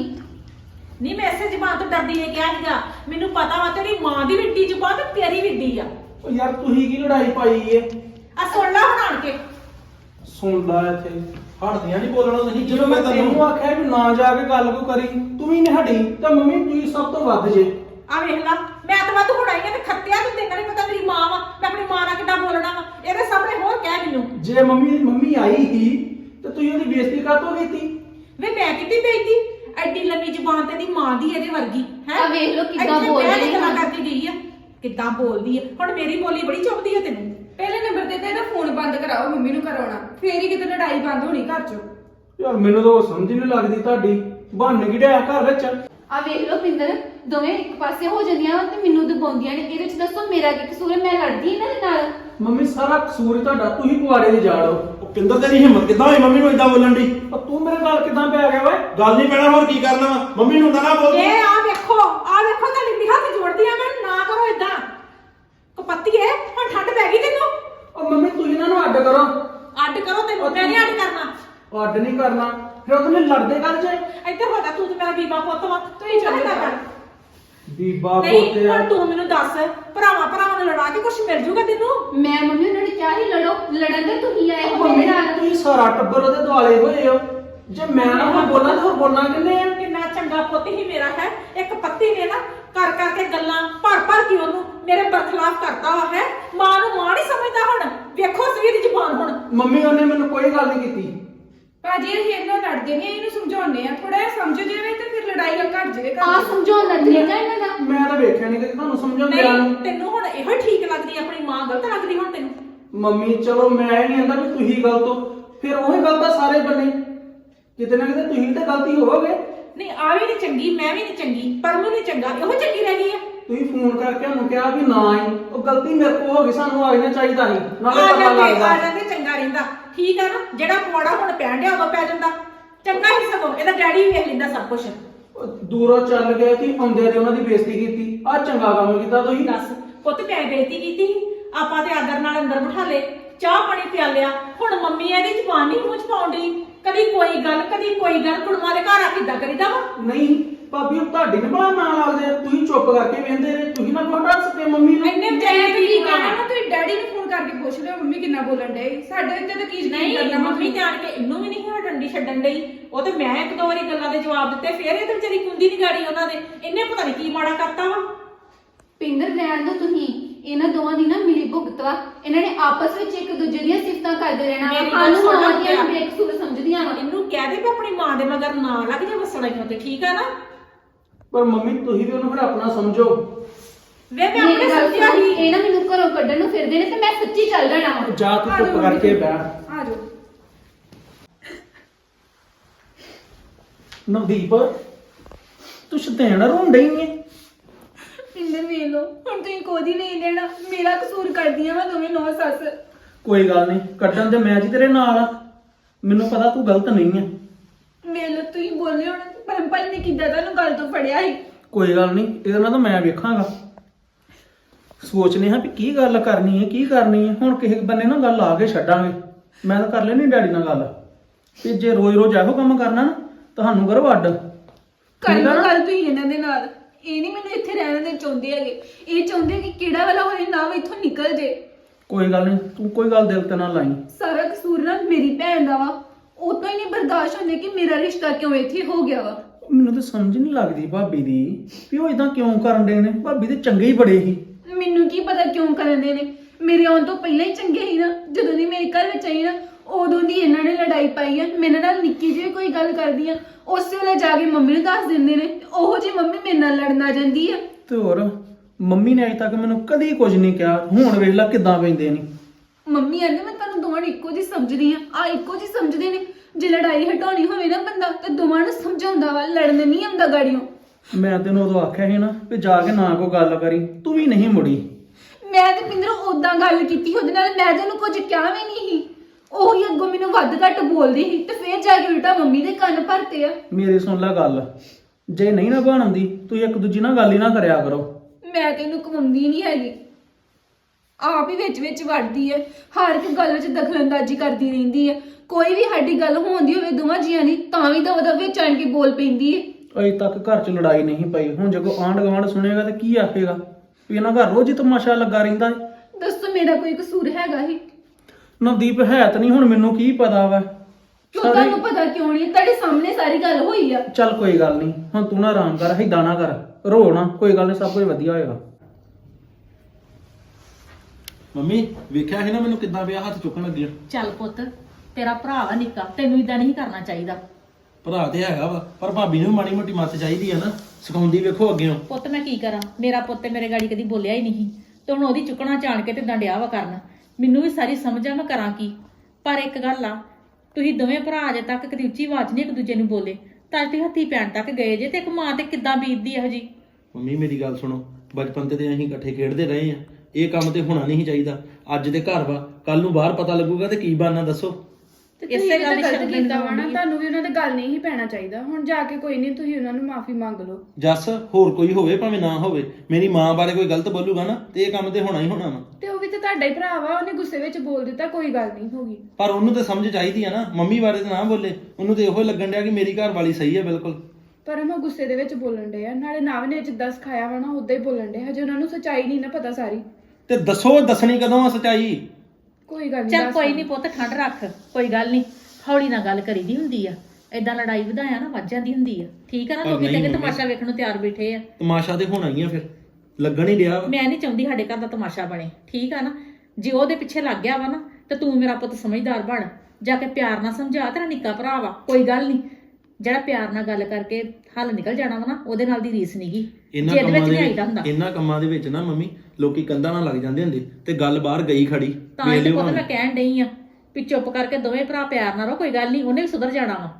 ਨਹੀਂ ਮੈਂ ਐਸੇ ਜ਼ਬਾਨ ਤੋਂ ਡਰਦੀ ਨੇ ਕਿਹਾ ਸੀਗਾ ਮੈਨੂੰ ਪਤਾ ਵਾ ਤੇਰੀ ਮਾਂ ਦੀ ਵਿੱਡੀ ਜ਼ਬਾਨ ਤੇ ਤੇਰੀ ਵਿੱਡੀ ਆ। ਉਹ ਯਾਰ ਤੁਸੀਂ ਕੀ ਲੜਾਈ ਪਾਈ ਏ? ਆ ਸੁਣ ਲੈ ਹੁਣ ਆਣ ਕੇ। ਸੁਣ ਲਾ ਇੱਥੇ। ਹਟਦੀਆਂ ਨਹੀਂ ਬੋਲਣਾ ਤੁਸੀਂ ਜਦੋਂ ਮੈਂ ਤੈਨੂੰ ਆਖਿਆ ਵੀ ਨਾ ਜਾ ਕੇ ਗੱਲ ਕੋ ਕਰੀ ਤੂੰ ਵੀ ਨਹੀਂ ਹਟੀ ਤਾਂ ਮੰਮੀ ਤੁਸੀਂ ਸਭ ਤੋਂ ਵੱਧ ਜੇ। ਆ ਵੇਖ ਲਾ ਮੈਂ ਤਾਂ ਵੱਧ ਹੁਣਾਈ ਆ ਤੇ ਖੱਤਿਆ ਤੂੰ ਤੈਨੂੰ ਨਹੀਂ ਪਤਾ ਮੇਰੀ ਮਾਂ ਵਾ ਮੈਂ ਆਪਣੀ ਮਾਂ ਨਾਲ ਕਿੱਦਾਂ ਬੋਲਣਾ ਵਾ ਇਹਦੇ ਸਾਹਮਣੇ ਹੋਰ ਕਹਿ ਮੈਨੂੰ। ਜੇ ਮੰਮੀ ਮੰਮੀ ਆਈ ਹੀ ਤੇ ਤੁਸੀਂ ਉਹਦੀ ਬੇਇੱਜ਼ਤੀ ਕਾਹਤੋਂ ਕੀਤੀ? ਵੇ ਮੈਂ ਕਿੱਡੀ ਬੇਇੱਜ਼ਤੀ ਐਡੀ ਲੰਮੀ ਜ਼ੁਬਾਨ ਤੇ ਦੀ ਮਾਂ ਦੀ ਇਹਦੇ ਵਰਗੀ ਹੈ? ਆ ਵੇਖ ਲਓ ਕਿੱਦਾਂ ਆ। ਕਰਦੀ ਗਈ ਆ। ਕਿੱਦਾਂ ਬੋਲਦੀ ਆ? ਹੁਣ ਮੇਰੀ ਬੋਲੀ ਬੜੀ ਚੁੱਭਦੀ ਆ ਤੈਨੂੰ। ਪਹਿਲੇ ਨੰਬਰ ਤੇ ਤਾਂ ਇਹਦਾ ਫੋਨ ਬੰਦ ਕਰਾਓ ਮੰਮੀ ਨੂੰ ਕਰਾਉਣਾ। ਫੇਰ ਹੀ ਕਿਤੇ ਲੜਾਈ ਬੰਦ ਹੋਣੀ ਘਰ ਚੋਂ। ਯਾਰ ਮੈਨੂੰ ਤਾਂ ਉਹ ਸਮਝ ਹੀ ਨਹੀਂ ਲੱਗਦੀ ਤੁਹਾਡੀ। ਬਹਾਨੇ ਕੀ ਡਿਆ ਘਰ ਵਿੱਚ? ਆ ਵੇਖ ਲਓ ਪਿੰਦਰ ਦੋਵੇਂ ਇੱਕ ਪਾਸੇ ਹੋ ਜਾਂਦੀਆਂ ਵਾਂ ਤੇ ਮੈਨੂੰ ਦਬਾਉਂਦੀਆਂ ਨੇ। ਇਹਦੇ ਵਿੱਚ ਦੱਸੋ ਮੇਰਾ ਕੀ ਕਸੂਰ ਹੈ? ਮੈਂ ਲੜਦੀ ਇਹਨਾਂ ਦੇ ਨਾਲ। ਮੰਮੀ ਸਾਰਾ ਕਸੂਰ ਹੀ ਤੁਹਾਡਾ। ਤੁਸੀਂ ਕੁਆਰੇ ਦੀ ਜਾੜੋ। ਉਹ ਕਿੰਦਰ ਤੇਰੀ ਹਿੰਮਤ ਕਿੱਦਾਂ ਹੋਈ? ਮੰਮੀ ਨੂੰ ਇਦਾਂ ਬੋਲਣ ਦੀ। ਪਰ ਤੂੰ ਮੇਰੇ ਨਾਲ ਕਿਦਾਂ ਪਿਆ ਗਿਆ ਓਏ? ਗੱਲ ਨਹੀਂ ਪੈਣਾ ਹੋਰ ਕੀ ਕਰਨਾ ਵਾ? ਮੰਮੀ ਨੂੰ ਤਾਂ ਨਾ ਬੋਲ। ਇਹ ਆ ਵੇਖੋ ਆ ਵੇਖੋ ਤਾਂ ਲਿੰਦੀ ਹੱਥ ਜੋੜਦੀ ਆ ਮੈਂ। ਨਾ ਕਰੋ ਇਦਾਂ ਕਪੱਤੀਏ ਹੁਣ ਠੰਡ ਪੈ ਗਈ ਤੈਨੂੰ? ਉਹ ਮੰਮੀ ਤੁਸੀਂ ਇਹਨਾਂ ਨੂੰ ਅੱਡ ਕਰੋ। ਅੱਡ ਕਰੋ ਤੈਨੂੰ ਮੈਂ ਨਹੀਂ ਅੱਡ ਕਰਨਾ। ਅੱਡ ਨਹੀਂ ਕਰਨਾ। ਫਿਰ ਉਹਦੇ ਨਾਲ ਲੜਦੇ ਕਰ ਜੇ ਇੱਧਰ ਹੋ ਜਾ ਤੂੰ ਤੇ ਮੇਰਾ ਬੀਬਾ ਪੁੱਤ ਵਾ ਤੂੰ ਹੀ ਚੱਲ ਕਰ। ਬੀਬਾ ਨਹੀਂ ਪੋਤੇ ਹੁਣ ਤੂੰ ਮੈਨੂੰ ਦੱਸ ਭਰਾਵਾਂ ਭਰਾਵਾਂ ਨੂੰ ਲੜਾ ਕੇ ਕੁਝ ਮਿਲ ਜੂਗਾ ਤੈਨੂੰ? ਮੈਂ ਮੰਮੀ ਉਹਨਾਂ ਨੇ ਕਿਹਾ ਹੀ ਲੜੋ ਲੜਨ ਤੇ ਤੁਸੀਂ ਆਏ ਹੋ ਮੰਮੀ ਮੇਰੇ ਨਾਲ। ਤੁਸੀਂ ਸਾਰਾ ਟੱਬਰ ਉਹਦੇ ਦੁਆਲੇ ਹੋਏ ਹੋ। ਜੇ ਮੈਂ ਨਾ ਹੁਣ ਬੋਲਾਂ ਤਾਂ ਹੋਰ ਬੋਲਣਾ ਕਿੰਨੇ ਆ? ਕਿੰਨਾ ਚੰਗਾ ਪੁੱਤ ਹੀ ਮੇਰਾ ਹੈ ਇੱਕ ਪੱਤੀ ਨੇ ਨਾ ਕਰ ਕਰਕੇ ਗੱਲਾਂ ਭਰ ਭਰ ਕੇ ਉਹਨੂੰ ਮੇਰੇ ਬਰਖਲਾਫ ਕਰਦਾ ਵਾ ਹੈ। ਮਾਂ ਨੂੰ ਮਾਂ ਨਹੀਂ ਸਮਝਦਾ ਹੁਣ ਵੇਖੋ ਸਹੀ ਦੀ ਜ਼ੁਬਾਨ ਹੁਣ। ਮੰਮੀ ਉਹਨੇ ਮੈਨੂੰ ਕੋਈ ਗੱਲ ਨਹੀਂ ਕੀਤੀ। ਭਾਜੀ ਅਸੀਂ ਇਹਨਾਂ ਲੜਦੇ ਨਹੀਂ ਇਹਨੂੰ ਸਮਝਾਉਂਦੇ ਆ ਥੋੜਾ ਜਿਹਾ ਸਮਝ ਜਾਵੇ ਤੇ ਫਿਰ ਲੜਾਈ ਆ ਘਟ ਜਾਵੇ ਆ ਸਮਝਾਉਣ ਦਾ ਤਰੀਕਾ ਇਹਨਾਂ ਦਾ? ਮੈਂ ਤਾਂ ਵੇਖਿਆ ਨਹੀਂ ਕਿ ਤੁਹਾਨੂੰ ਨਹੀਂ ਨੂੰ। ਤੈਨੂੰ ਹੁਣ ਇਹੋ ਹੀ ਠੀਕ ਲੱਗਦੀ ਆਪਣੀ ਮਾਂ ਗਲਤ ਲੱਗਦੀ ਹੁਣ ਤੈਨੂੰ। ਮੰਮੀ ਚਲੋ ਮੈਂ ਇਹ ਨਹੀਂ ਆਂਦਾ ਵੀ ਤੁਸੀਂ ਗਲਤ ਹੋ। ਫਿਰ ਉਹੀ ਗਲਤ ਆ ਸਾਰੇ ਬੰਨੇ। ਕਿਤੇ ਨਾ ਕਿਤੇ ਤੁਸੀਂ ਤਾਂ ਗਲਤੀ ਹੋਵੋਗੇ। ਨਹੀਂ ਆ ਵੀ ਨਹੀਂ ਚੰਗੀ ਮੈਂ ਵੀ ਨਹੀਂ ਚੰਗੀ ਪਰ ਮੈਨੂੰ ਨਹੀਂ ਚੰਗਾ ਇਹੋ ਚੰਗੀ ਰਹਿ ਗਈ ਆ। ਤੁਸੀਂ ਫੋਨ ਕਰਕੇ ਉਹਨੂੰ ਕਿਹਾ ਵੀ ਨਾ ਆਈ ਉਹ ਗਲਤੀ ਮੇਰੇ ਕੋਲ ਹੋ ਗਈ ਸਾਨੂੰ ਆ ਜਾਣਾ ਚਾਹੀਦਾ ਸੀ ਨਾਲੇ ਆ ਪਤਾ ਜਾਂਦੇ ਲੱਗਦਾ। ਆ ਜਾਂਦੇ ਚੰਗਾ ਰਹਿੰਦਾ। ਠੀਕ ਆ ਨਾ ਜਿਹੜਾ ਪਵਾੜਾ ਹੁਣ ਪੈਣ ਡਿਆ ਉਹ ਪੈ ਜਾਂਦਾ। ਚੰਗਾ ਹੀ ਸਗੋਂ ਇਹਦਾ ਡੈਡੀ ਵੇਖ ਲੈਂਦਾ ਸਭ ਕੁਝ ਉਹ ਦੂਰੋਂ ਚੱਲ ਗਏ ਕਿ ਆਉਂਦੇ ਤੇ ਉਹਨਾਂ ਦੀ ਬੇਇੱਜ਼ਤੀ ਕੀਤੀ। ਆ ਚੰਗਾ ਕੰਮ ਕੀਤਾ ਤੁਸੀਂ। ਦੱਸ ਪੁੱਤ ਮੈਂ ਬੇਇੱਜ਼ਤੀ ਕੀਤੀ। ਆਪਾਂ ਤੇ ਆਦਰ ਨਾਲ ਅੰਦਰ ਬਿਠਾ ਲਏ। ਚਾਹ ਪਾਣੀ ਪਿਆ ਲਿਆ। ਹੁਣ ਮੰਮੀ ਇਹਦੀ ਜ਼ਬਾਨ ਨਹੀਂ ਮੂੰਹ ਚ ਪਾਉਂਦੀ ਕਦੀ ਕੋਈ ਗੱਲ ਕਦੀ ਕੋਈ ਗੱਲ ਕੁੜਮਾਂ ਦੇ ਘਰ ਆ ਕਿੱਦਾਂ ਕਰੀਦਾ ਵਾ? ਨਹੀਂ ਭਾਬੀ ਉਹ ਤੁਹਾਡੀ ਨੀ ਭਲਾ ਨਾ ਲੱਗਦੇ ਤੁਸੀਂ ਚੁੱਪ ਕਰਕੇ ਵੇਂਦੇ ਰਹੇ। ਤੁਸੀਂ ਨਾ ਕੋਈ ਦੱਸ ਸਕੇ ਮੰਮੀ ਨੂੰ। ਇੰਨੇ ਮੈਂ ਵਿਚਾਰੇ ਤਾਂ ਦੀ ਕੀ ਕੀ ਕਹਿਣਾ ਕਹਿਣਾ ਨਾ ਤੁਸੀਂ ਡੈਡੀ ਨੂੰ ਫੋਨ ਕਰਕੇ ਪੁੱਛ ਲਿਓ ਮੰਮੀ ਕਿੰਨਾ ਬੋਲਣ ਡੇ ਸਾਡੇ ਉੱਤੇ ਤਾਂ ਕੀ ਨਹੀਂ ਕਰਨਾ ਮੰਮੀ ਤੇ ਆਣ ਕੇ ਇਹਨੂੰ ਵੀ ਨਹੀਂ ਹਟਣ ਦੀ ਛੱਡਣ ਡਈ। ਉਹ ਤੇ ਮੈਂ ਇੱਕ ਦੋ ਵਾਰੀ ਗੱਲਾਂ ਦੇ ਜਵਾਬ ਦਿੱਤੇ ਫੇਰ ਇਹ ਤੇ ਵਿਚਾਰੀ ਕੁੰਦੀ ਨਹੀਂ ਗਾੜੀ ਉਹਨਾਂ ਦੇ। ਇਹਨੇ ਪਤਾ ਨਹੀਂ ਕੀ ਮਾੜਾ ਕਰਤਾ ਵਾ। ਪਿੰਦਰ ਰਹਿਣ ਦੋ ਤੁਸੀਂ। ਇਹਨਾਂ ਦੋਵਾਂ ਦੀ ਨਾ ਮਿਲੀ ਭੁਗਤ ਵਾ ਇਹਨਾਂ ਨੇ ਆਪਸ ਵਿੱਚ ਇੱਕ ਦੂਜੇ ਦੀਆਂ ਸਿਫਤਾਂ ਕਰਦੇ ਰਹਿਣਾ। ਮੇਰੀ ਗੱਲ ਸਾਨੂੰ ਸੁਣੋ ਮਾਵਾਂ ਦੀਆਂ ਕਿਆ? ਬੇਕਸੂਰ ਸਮਝਦੀਆਂ ਵਾ ਇਹਨੂੰ ਕਹਿ ਦੇ ਵੀ ਆਪਣੀ ਮਾਂ ਦੇ ਮਗਰ ਨਾ ਲੱਗ ਜਾ ਵਸਣਾ ਹੀ ਤੇ ਠੀਕ ਆ ਨਾ? ਪਰ ਮੰਮੀ ਤੁਸੀਂ ਵੀ ਉਹਨੂੰ ਫਿਰ ਆਪਣਾ ਸਮਝੋ। ਵੇ ਮੈਂ ਆਪਣੇ ਗੱਲ ਸਮਝਿਆ ਸੁਣੋ, ਹੀ ਇਹ ਨਾ ਮੈਨੂੰ ਘਰੋਂ ਕੱਢਣ ਨੂੰ ਫਿਰਦੇ ਨੇ ਤੇ ਮੈਂ ਸੱਚੀ ਚੱਲ ਜਾਣਾ ਵਾ। ਜਾ ਤੂੰ ਚੁੱਪ ਕਰਕੇ ਬੈਠ ਆ ਜਾਓ। ਨਵਦੀਪ ਤੂੰ ਸ਼ਤੈਣ ਰੋਣ ਡਈ ਏ? ਪਿੰਦਰ ਵੇਖ ਲਓ ਹੁਣ ਤੁਸੀਂ ਕੋਦੀ ਨਹੀਂ ਲੈਣਾ ਮੇਰਾ ਕਸੂਰ ਕਰਦੀਆਂ ਵਾ ਦੋਵੇਂ ਨੌ ਸੱਸ। ਕੋਈ ਗੱਲ ਨਹੀਂ ਕੱਢਣ ਤੇ ਮੈਂ ਜੀ ਤੇਰੇ ਨਾਲ ਆ। ਮੈਨੂੰ ਪਤਾ ਤੂੰ ਗਲਤ ਨਹੀਂ ਹੈ ਵੇਖ ਲਓ ਤੁਸੀਂ ਬੋਲੇ ਹੁਣ ਪੰਪਲ ਨੇ ਕਿੱਦਾਂ ਤੁਹਾਨੂੰ ਗੱਲ ਤੋਂ ਫੜਿਆ ਸੀ? ਕੋਈ ਗੱਲ ਨਹੀਂ ਇਹਦੇ ਨਾਲ ਤਾਂ ਮੈਂ ਵੇਖਾਂਗਾ। ਸੋਚਨੇ ਹਾਂ ਵੀ ਕੀ ਗੱਲ ਕਰਨੀ ਹੈ ਕੀ ਕਰਨੀ ਹੈ। ਹੁਣ ਕਿਸੇ ਬੰਨੇ ਨਾਲ ਗੱਲ ਆ ਕੇ ਛੱਡਾਂਗੇ। ਮੈਂ ਤਾਂ ਕਰ ਲੈਣੀ ਡੈਡੀ ਨਾਲ ਗੱਲ। ਵੀ ਜੇ ਰੋਜ਼-ਰੋਜ਼ ਇਹੋ ਕੰਮ ਕਰਨਾ ਨਾ ਤੁਹਾਨੂੰ ਕਰੋ ਅੱਡ। ਕਰ ਆ ਲਓ ਨਾ? ਗੱਲ ਤੁਸੀਂ ਇਹਨਾਂ ਦੇ ਨਾਲ। ਇਹ ਨਹੀਂ ਮੈਨੂੰ ਇੱਥੇ ਰਹਿਣ ਦੇ ਚਾਹੁੰਦੇ ਹੈਗੇ। ਇਹ ਚਾਹੁੰਦੇ ਕਿ ਕਿਹੜਾ ਵਾਲਾ ਹੋਏ ਨਾ ਵੀ ਇੱਥੋਂ ਨਿਕਲ ਜੇ। ਕੋਈ ਗੱਲ ਨਹੀਂ ਤੂੰ ਕੋਈ ਗੱਲ ਦਿਲ ਤੇ ਨਾ ਲਾਈ। ਸਾਰਾ ਕਸੂਰ ਨਾ ਮੇਰੀ ਭੈਣ ਦਾ ਵਾ। ਉਹ ਤੋਂ ਹੀ ਨਹੀਂ ਬਰਦਾਸ਼ਤ ਹੁੰਦੇ ਕਿ ਮੇਰਾ ਰਿਸ਼ਤਾ ਕਿਉਂ ਇੱਥੇ ਹੋ ਗਿਆ ਵਾ। ਮੈਨੂੰ ਤਾਂ ਸਮਝ ਨਹੀਂ ਲੱਗਦੀ ਭਾਬੀ ਦੀ ਵੀ ਉਹ ਇਦਾਂ ਕਿਉਂ ਕਰਨ ਦੇ ਨੇ। ਭਾਬੀ ਦੇ ਚੰਗੇ ਹੀ ਬੜੇ ਸੀ। ਮੈਨੂੰ ਕੀ ਪਤਾ ਕਿਉਂ ਕਰਦੇ ਨੇ। ਮੇਰੇ ਆਉਣ ਤੋਂ ਪਹਿਲਾਂ ਹੀ ਚੰਗੇ ਸੀ ਨਾ। ਜਦੋਂ ਦੀ ਮੇਰੇ ਘਰ ਵਿੱਚ ਆਈ ਨਾ ਉਦੋਂ ਦੀ ਇਹਨਾਂ ਨੇ ਲੜਾਈ ਪਾਈ ਆ ਮੇਰੇ ਨਾਲ ਨਿੱਕੀ ਜਿਹੀ ਕੋਈ ਗੱਲ ਕਰਦੀ ਆ ਉਸੇ ਵੇਲੇ ਜਾ ਕੇ ਮੰਮੀ ਨੂੰ ਦੱਸ ਦਿੰਦੇ ਨੇ ਤੇ ਉਹੋ ਜੀ ਮੰਮੀ ਮੇਰੇ ਨਾਲ ਲੜਨ ਆ ਜਾਂਦੀ ਆ। ਤੇ ਹੋਰ ਮੰਮੀ ਨੇ ਅਜੇ ਤੱਕ ਮੈਨੂੰ ਕਦੀ ਕੁਝ ਨਹੀਂ ਕਿਹਾ ਹੁਣ ਵੇਖ ਲੈ ਕਿਦਾਂ ਪੈਂਦੇ ਨੇ। ਮੰਮੀ ਕਹਿੰਦੇ ਮੈਂ ਤੁਹਾਨੂੰ ਦੋਵਾਂ ਨੂੰ ਇੱਕੋ ਜਿਹੀ ਸਮਝਦੀ ਆ ਆ ਇੱਕੋ ਜਿਹੀ ਸਮਝਦੇ ਨੇ। ਜੇ ਲੜਾਈ ਹਟਾਉਣੀ ਹੋਵੇ ਨਾ ਬੰਦਾ ਤੇ ਦੋਵਾਂ ਨੂੰ ਸਮਝਾਉਂਦਾ ਵਾ ਲੜਨ ਨਹੀਂ ਆਉਂਦਾ ਗਾੜੀਆਂ ਮੈਂ ਤੈਨੂੰ ਉਦੋਂ ਆਖਿਆ ਸੀ ਨਾ ਵੀ ਜਾ ਕੇ ਨਾ ਕੋਈ ਗੱਲ ਕਰੀ ਤੂੰ ਵੀ ਨਹੀਂ ਮੁੜੀ। ਮੈਂ ਤੇ ਪਿੰਦਰੋਂ ਉਦਾਂ ਗੱਲ ਕੀਤੀ ਉਹਦੇ ਨਾਲ ਮੈਂ ਤੈਨੂੰ ਕੁਝ ਕਿਹਾ ਵੀ ਨਹੀਂ ਸੀ। ਉਹੀ ਅੱਗੋਂ ਮੈਨੂੰ ਵੱਧ ਘੱਟ ਬੋਲਦੀ ਸੀ ਤੇ ਫੇਰ ਜਾ ਕੇ ਉਲਟਾ ਮੰਮੀ ਦੇ ਕੰਨ ਭਰਤੇ ਆ। ਮੇਰੀ ਸੁਣ ਲੈ ਗੱਲ। ਜੇ ਨਹੀਂ ਨਾ ਬਣਾਉਂਦੀ ਤੂੰ ਇੱਕ ਦੂਜੀ ਨਾਲ ਗੱਲ ਹੀ ਨਾ ਕਰਿਆ ਕਰੋ। ਮੈਂ ਤੈਨੂੰ ਕਮਾਉਂਦੀ ਨਹੀਂ ਹੈਗੀ। ਆਪ ਹੀ ਵਿੱਚ ਵਿੱਚ ਵੜਦੀ ਹੈ ਹਰ ਇੱਕ ਗੱਲ ਵਿੱਚ ਦਖਲਅੰਦਾਜ਼ੀ ਕਰਦੀ ਰਹਿੰਦੀ ਹੈ ਕੋਈ ਵੀ ਸਾਡੀ ਗੱਲ ਹੋਉਂਦੀ ਹੋਵੇ ਦੋਵਾਂ ਜੀਆਂ ਦੀ ਤਾਂ ਵੀ ਦਵਾ ਦਵੇ ਚਣ ਕੇ ਬੋਲ ਪੈਂਦੀ ਹੈ ਅਜੇ ਤੱਕ ਘਰ 'ਚ ਲੜਾਈ ਨਹੀਂ ਪਈ। ਹੁਣ ਜੇ ਕੋਈ ਆਂਢ ਗੁਆਂਢ ਸੁਣੇਗਾ ਤੇ ਕੀ ਆਖੇਗਾ? ਵੀ ਇਹਨਾਂ ਘਰ ਰੋਜ਼ ਹੀ ਤਮਾਸ਼ਾ ਲੱਗਾ ਰਹਿੰਦਾ ਹੈ ਦੱਸੋ ਮੇਰਾ ਕੋਈ ਕਸੂਰ ਹੈਗਾ ਹੀ ਨਵਦੀਪ ਹੈ ਤਾਂ ਨਹੀਂ ਹੁਣ ਮੈਨੂੰ ਕੀ ਪਤਾ ਵਾ? ਕਿਉਂ ਸਾਰੀ- ਤੁਹਾਨੂੰ ਪਤਾ ਕਿਉਂ ਨਹੀਂ ਤੁਹਾਡੇ ਸਾਹਮਣੇ ਸਾਰੀ ਗੱਲ ਹੋਈ ਆ। ਚੱਲ ਕੋਈ ਗੱਲ ਨਹੀਂ ਹੁਣ ਤੂੰ ਨਾ ਆਰਾਮ ਕਰ ਹਿੱਦਾਂ ਨਾ ਕਰ ਰੋ ਨਾ ਕੋਈ ਗੱਲ ਨਹੀਂ ਸਭ ਕੁਝ ਵਧੀਆ ਹੋਏਗਾ। ਮੰਮੀ ਵੇਖਿਆ ਸੀ ਨਾ ਮੈਨੂੰ ਕਿੱਦਾਂ ਪਿਆ ਹੱਥ ਚੁੱਕਣ ਲੱਗੀ ਚੱਲ ਪੁੱਤ ਤੇਰਾ ਭਰਾ ਵਾ ਨਿੱਕਾ ਤੈਨੂੰ ਇਦਾਂ ਨਹੀਂ ਕਰਨਾ ਚਾਹੀਦਾ। ਭਰਾ ਤੇ ਹੈਗਾ ਵਾ ਪਰ ਭਾਬੀ ਨੂੰ ਵੀ ਮਾੜੀ ਮੋਟੀ ਮੱਤ ਚਾਹੀਦੀ ਆ ਨਾ ਸਿਖਾਉਂਦੀ ਵੇਖੋ ਅੱਗੇੋਂ ਪੁੱਤ ਮੈਂ ਕੀ ਕਰਾਂ ਮੇਰਾ ਪੁੱਤ ਤੇ ਮੇਰੇ ਗਾੜੀ ਕਦੀ ਬੋਲਿਆ ਹੀ ਨਹੀਂ ਤੇ ਹੁਣ ਉਹਦੀ ਚੁੱਕਣਾ ਜਾਣ ਕੇ ਤੇ ਡੰਡਿਆ ਵਾ ਕਰਨ। ਮੈਨੂੰ ਵੀ ਸਾਰੀ ਸਮਝ ਆ ਮੈਂ ਕਰਾਂ ਕੀ? ਪਰ ਇੱਕ ਗੱਲ ਆ ਤੁਸੀਂ ਦੋਵੇਂ ਭਰਾ ਅਜੇ ਤੱਕ ਕਦੀ ਉੱਚੀ ਆਵਾਜ਼ ਨਹੀਂ ਇੱਕ ਦੂਜੇ ਨੂੰ ਬੋਲੇ। ਤਾਂ ਅੱਜ ਤੁਸੀਂ ਹੱਥੀ ਪੈਣ ਤੱਕ ਗਏ ਜੇ ਤੇ ਇੱਕ ਮਾਂ ਤੇ ਕਿੱਦਾਂ ਬੀਤਦੀ ਇਹੋ ਜੀ ਮੰਮੀ ਮੇਰੀ ਗੱਲ ਸੁਣੋ। ਬਚਪਨ ਤੇ ਤੇ ਅਸੀਂ ਇਕੱਠੇ ਖੇਡਦੇ ਰਹੇ ਆ ਇਹ ਕੰਮ ਤੇ ਹੋਣਾ ਨਹੀਂ ਚਾਹੀਦਾ। ਅੱਜ ਦੇ ਘਰ ਵਾ ਕੱਲ ਨੂੰ ਬਾਹਰ ਪਤਾ ਲੱਗੂਗਾ ਤੇ ਕੀ ਬਣਨਾ ਦੱਸੋ? ਤੇ ਇਸੇ ਇਸੇ ਗੱਲ ਦੀ ਗਲਤ ਕੀਤਾ ਵਾ ਨਾ ਹੋਣੀ। ਤੁਹਾਨੂੰ ਵੀ ਉਹਨਾਂ ਦੇ ਗੱਲ ਨਹੀਂ ਹੀ ਪੈਣਾ ਚਾਹੀਦਾ। ਹੁਣ ਜਾ ਕੇ ਕੋਈ ਨਹੀਂ ਤੁਸੀਂ ਉਹਨਾਂ ਨੂੰ ਮਾਫੀ ਮੰਗ ਲਓ। ਜੱਸ ਹੋਰ ਕੋਈ ਹੋਵੇ ਭਾਵੇਂ ਨਾ ਹੋਵੇ ਮੇਰੀ ਮਾਂ ਬਾਰੇ ਕੋਈ ਗਲਤ ਬੋਲੂਗਾ ਨਾ ਤੇ ਇਹ ਕੰਮ ਤੇ ਹੋਣਾ ਹੀ ਹੋਣਾ ਵਾ। ਤੇ ਤੇ ਤੁਹਾਡਾ ਹੀ ਭਰਾ ਵਾ ਉਹਨੇ ਗੁੱਸੇ ਵਿੱਚ ਬੋਲ ਦਿੱਤਾ ਕੋਈ ਗੱਲ ਨਹੀਂ ਹੋਗੀ ਪਰ ਉਹਨੂੰ ਤੇ ਸਮਝ ਚਾਹੀਦੀ ਆ ਨਾ ਮੰਮੀ ਬਾਰੇ ਤਾਂ ਨਾ ਬੋਲੇ। ਉਹਨੂੰ ਤੇ ਇਹੋ ਲੱਗਣ ਡਿਆ ਕਿ ਮੇਰੀ ਘਰ ਵਾਲੀ ਸਹੀ ਹੈ ਬਿਲਕੁਲ। ਪਰ ਉਹ ਗੁੱਸੇ ਦੇ ਵਿੱਚ ਬੋਲਣ ਡੇ ਆ ਨਾਲੇ ਨਾਵ ਨੇ ਜਿੱਦਾਂ ਸਿਖਾਇਆ ਵਾ ਨਾ ਉਦਾਂ ਹੀ ਬੋਲਣ ਡੇ ਹਜੇ ਉਹਨਾਂ ਨੂੰ ਸੱਚਾਈ ਨਹੀਂ ਨਾ ਪਤਾ ਸਾਰੀ। ਤੇ ਦੱਸੋ ਦੱਸਣੀ ਕਦੋਂ ਆ ਸਚਾਈ? ਕੋਈ ਗੱਲ ਨਹੀਂ ਚੱਲ ਕੋਈ ਨਹੀਂ ਪੁੱਤ ਠੰਡ ਰੱਖ ਕੋਈ ਗੱਲ ਨਹੀਂ। ਹੌਲੀ ਨਾਲ ਗੱਲ ਕਰੀਦੀ ਹੁੰਦੀ ਆ। ਏਦਾਂ ਲੜਾਈ ਵਧਾਇਆ ਨਾ ਵੱਜ ਜਾਂਦੀ ਹੁੰਦੀ ਆ। ਠੀਕ ਆ ਨਾ ਪਰ ਲੋਕੀ ਨਹੀਂ ਤੇ। ਤਮਾਸ਼ਾ ਵੇਖਣ ਨੂੰ ਤਿਆਰ ਬੈਠੇ ਆ। ਤਮਾਸ਼ਾ ਤੇ ਹੋਣਾ ਹੀ ਆ ਫਿਰ। ਲੱਗਣ ਹੀ ਡਿਆ ਵਾ। ਮੈਂ ਨਹੀਂ ਚਾਹੁੰਦੀ ਸਾਡੇ ਘਰ ਦਾ ਤਮਾਸ਼ਾ ਬਣੇ ਠੀਕ ਆ ਨਾ? ਜੇ ਉਹਦੇ ਪਿੱਛੇ ਲੱਗ ਗਿਆ ਵਾ ਨਾ ਤੇ ਤੂੰ ਮੇਰਾ ਪੁੱਤ ਸਮਝਦਾਰ ਬਣ। ਜਾ ਕੇ ਪਿਆਰ ਨਾਲ ਸਮਝਾ ਤੇਰਾ ਨਿੱਕਾ ਭਰਾ ਵਾ ਕੋਈ ਗੱਲ ਨਹੀਂ। ਜਿਹੜਾ ਪਿਆਰ ਨਾਲ ਗੱਲ ਕਰਕੇ ਹੱਲ ਨਿਕਲ ਜਾਣਾ ਵਾ ਨਾ ਉਹਦੇ ਨਾਲ ਦੀ ਰੀਸ ਨਹੀਂਗੀ ਇਹਨਾਂ ਜੇ ਇਹਦੇ ਵਿੱਚ ਨਹੀਂ ਆਈਦਾ ਹੁੰਦਾ। ਇਹਨਾਂ ਕੰਮਾਂ ਦੇ ਵਿੱਚ ਨਾ ਮੰਮੀ ਲੋਕੀ ਕੰਧਾਂ ਨਾਲ ਲੱਗ ਜਾਂਦੇ ਹੁੰਦੇ ਤੇ ਗੱਲ ਬਾਹਰ ਗਈ ਖੜੀ ਤਾਂ ਹੀ ਵੇਖ ਤੇ ਲਿਓ ਪੁੱਤ ਭਾਵੇਂ। ਮੈਂ ਕਹਿਣ ਡਈ ਆ ਵੀ ਚੁੱਪ ਕਰਕੇ ਦੋਵੇਂ ਭਰਾ ਪਿਆਰ ਨਾਲ ਰਹੋ ਕੋਈ ਗੱਲ ਨਹੀਂ ਉਹਨੇ ਵੀ ਸੁਧਰ ਜਾਣਾ ਵਾ।